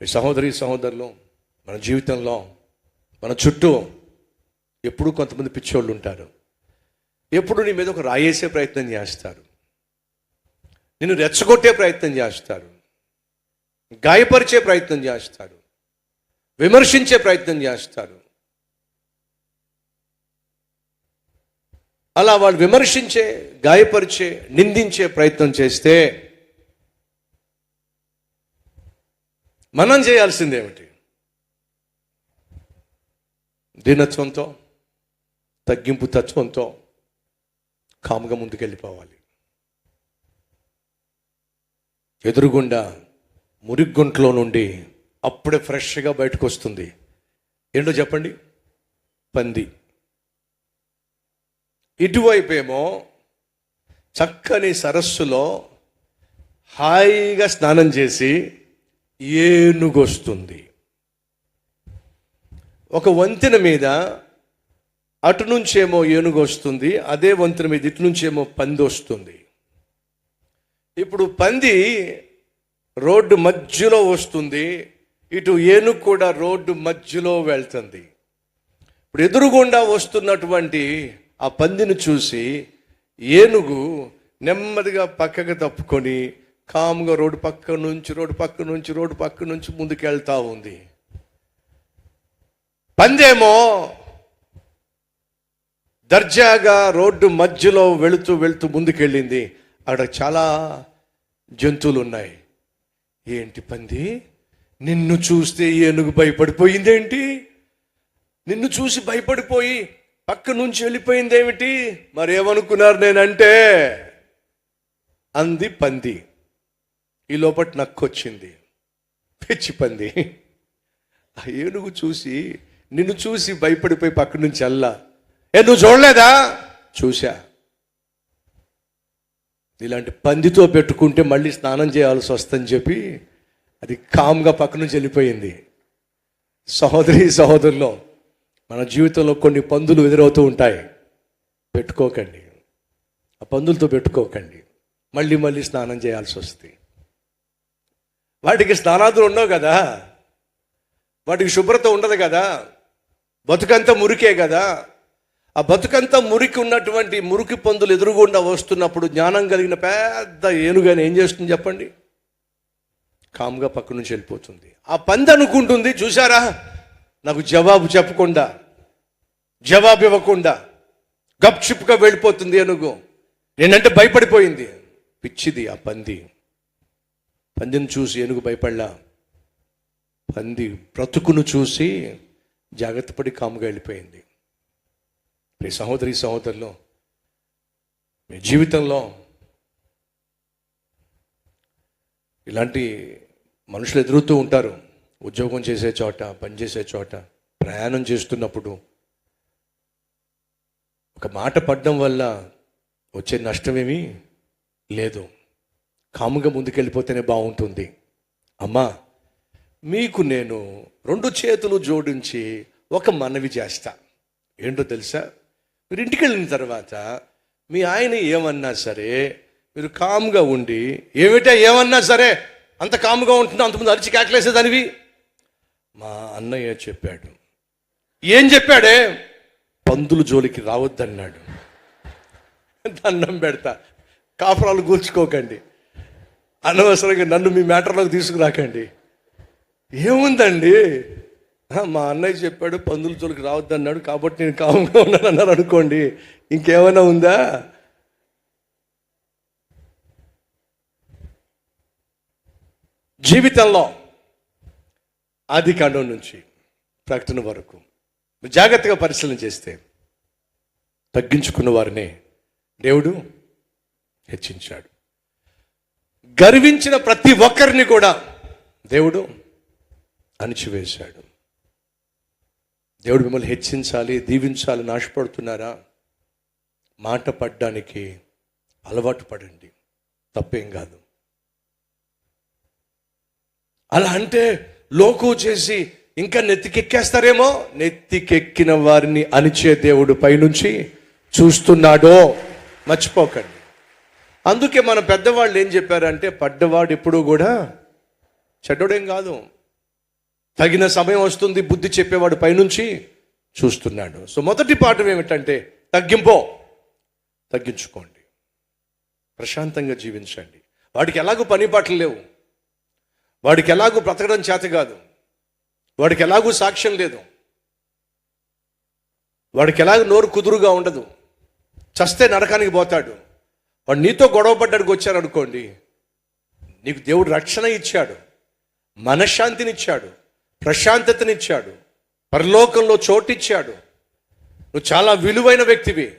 మీ సహోదరి సహోదరులు మన జీవితంలో మన చుట్టూ ఎప్పుడూ కొంతమంది పిచ్చోళ్ళు ఉంటారు. ఎప్పుడు నీ మీద ఒక రాయేసే ప్రయత్నం చేస్తారు. నిన్ను రెచ్చగొట్టే ప్రయత్నం చేస్తారు. గాయపరిచే ప్రయత్నం చేస్తారు. విమర్శించే ప్రయత్నం చేస్తారు. అలా వాళ్ళు విమర్శించే గాయపరిచే నిందించే ప్రయత్నం చేస్తే మనం చేయాల్సిందేమిటి? దీనత్వంతో తగ్గింపు తత్వంతో కాముగా ముందుకెళ్ళిపోవాలి. ఎదురుగుండా మురిగ్గుంట్లో నుండి అప్పుడే ఫ్రెష్గా బయటకు వస్తుంది ఏంటో చెప్పండి? పంది. ఇటువైపేమో చక్కని సరస్సులో హాయిగా స్నానం చేసి ఏనుగొస్తుంది. ఒక వంతెన మీద అటు నుంచేమో ఏనుగు వస్తుంది అదే వంతెన మీద ఇటు నుంచేమో పంది వస్తుంది ఇప్పుడు పంది రోడ్డు మధ్యలో వస్తుంది ఇటు ఏనుగు కూడా రోడ్డు మధ్యలో వెళ్తుంది. ఇప్పుడు ఎదురుగుండా వస్తున్నటువంటి ఆ పందిని చూసి ఏనుగు నెమ్మదిగా పక్కకు తప్పుకొని కాముగా రోడ్డు పక్క నుంచి రోడ్డు పక్క నుంచి రోడ్డు పక్క నుంచి ముందుకు వెళ్తా ఉంది. పందేమో దర్జాగా రోడ్డు మధ్యలో వెళుతూ వెళుతూ ముందుకెళ్ళింది. అక్కడ చాలా జంతువులు ఉన్నాయి ఏంటి పంది? నిన్ను చూస్తే ఏనుగు భయపడిపోయిందేంటి నిన్ను చూసి భయపడిపోయి పక్క నుంచి వెళ్ళిపోయిందేమిటి మరేమనుకున్నారు నేనంటే? అంది పంది. ఈ లోపల నక్కొచ్చింది. పిచ్చి పంది. ఆ ఏనుగు చూసి నిన్ను చూసి భయపడిపోయి పక్క నుంచి అల్లా. ఏ నువ్వు చూడలేదా? చూశా. ఇలాంటి పందితో పెట్టుకుంటే మళ్ళీ స్నానం చేయాల్సి వస్తుందని చెప్పి అది కామ్గా పక్క నుంచి వెళ్ళిపోయింది. సహోదరి సహోదరులో మన జీవితంలో కొన్ని పందులు ఎదురవుతూ ఉంటాయి. పెట్టుకోకండి. ఆ పందులతో పెట్టుకోకండి. మళ్ళీ మళ్ళీ స్నానం చేయాల్సి వస్తుంది. వాటికి స్నానాదులు ఉండవు కదా. వాటికి శుభ్రత ఉండదు కదా. బతుకంతా మురికే కదా. ఆ బతుకంతా మురికి ఉన్నటువంటి మురికి పందులు ఎదురుగుండా వస్తున్నప్పుడు జ్ఞానం కలిగిన పెద్ద ఏనుగాని ఏం చేస్తుంది చెప్పండి? కామ్గా పక్క నుంచి వెళ్ళిపోతుంది. ఆ పంది అనుకుంటుంది చూసారా నాకు జవాబు చెప్పకుండా జవాబు ఇవ్వకుండా గప్చిప్గా వెళ్ళిపోతుంది ఏనుగు. నేనంటే భయపడిపోయింది. పిచ్చిది ఆ పంది. పందిని చూసి ఏనుగు భయపడలా? పంది బ్రతుకును చూసి జాగ్రత్త పడి కాముగా వెళ్ళిపోయింది. మీ సహోదరి సహోదరులు మీ జీవితంలో ఇలాంటి మనుషులు ఎదురుతూ ఉంటారు. ఉద్యోగం చేసే చోట పనిచేసే చోట ప్రయాణం చేస్తున్నప్పుడు ఒక మాట పడడం వల్ల వచ్చే నష్టమేమీ లేదు. కాముగా ముందుకెళ్ళిపోతేనే బాగుంటుంది. అమ్మా మీకు నేను రెండు చేతులు జోడించి ఒక మనవి చేస్తా. ఏంటో తెలుసా? మీరు ఇంటికి వెళ్ళిన తర్వాత మీ ఆయన ఏమన్నా సరే మీరు కామ్గా ఉండి ఏమిటా ఏమన్నా సరే అంత కామ్గా ఉంటుందో అంతకుముందు అరిచి కేకలేసేదానివి? మా అన్నయ్య చెప్పాడు. ఏం చెప్పాడే? పందులు జోలికి రావద్దన్నాడు. దండం పెడతా. కాపురాలు కూల్చుకోకండి అనవసరంగా నన్ను మీ మ్యాటర్లోకి తీసుకురాకండి. ఏముందండి? మా అన్నయ్య చెప్పాడు పందుల జోలికి రావద్దన్నాడు కాబట్టి నేను కామంగా ఉన్నాను అన్నారు అనుకోండి. ఇంకేమైనా ఉందా? జీవితంలో ఆది కాండం నుంచి ప్రకటన వరకు జాగ్రత్తగా పరిశీలన చేస్తే తగ్గించుకున్న వారిని దేవుడు హెచ్చించాడు. గర్వించిన ప్రతి ఒక్కరిని కూడా దేవుడు అణిచివేశాడు. దేవుడు మిమ్మల్ని హెచ్చించాలి దీవించాలి నాశపడుతున్నారా? మాట పడ్డానికి అలవాటు పడండి. తప్పేం కాదు. అలా అంటే లోకు చేసి ఇంకా నెత్తికెక్కేస్తారేమో? నెత్తికెక్కిన వారిని అణిచే దేవుడు పైనుంచి చూస్తున్నాడో. మర్చిపోకండి. అందుకే మన పెద్దవాళ్ళు ఏం చెప్పారంటే పడ్డవాడు ఎప్పుడూ కూడా చెడ్డోడేం కాదు. తగిన సమయం వస్తుంది బుద్ధి చెప్పేవాడు పైనుంచి చూస్తున్నాడు. సో మొదటి పాఠం ఏమిటంటే తగ్గింపో. తగ్గించుకోండి. ప్రశాంతంగా జీవించండి. వాడికి ఎలాగో పని పాటలు లేవు. వాడికి ఎలాగూ బ్రతకడం చేత కాదు. వాడికి ఎలాగూ సాక్ష్యం లేదు. వాడికి ఎలాగ నోరు కుదురుగా ఉండదు. చస్తే నరకానికి పోతాడు. వాడు నీతో గొడవ పడ్డానికి వచ్చారు అనుకోండి నీకు దేవుడు రక్షణ ఇచ్చాడు మనశ్శాంతినిచ్చాడు ప్రశాంతతనిచ్చాడు పరలోకంలో చోటిచ్చాడు. నువ్వు చాలా విలువైన వ్యక్తివి.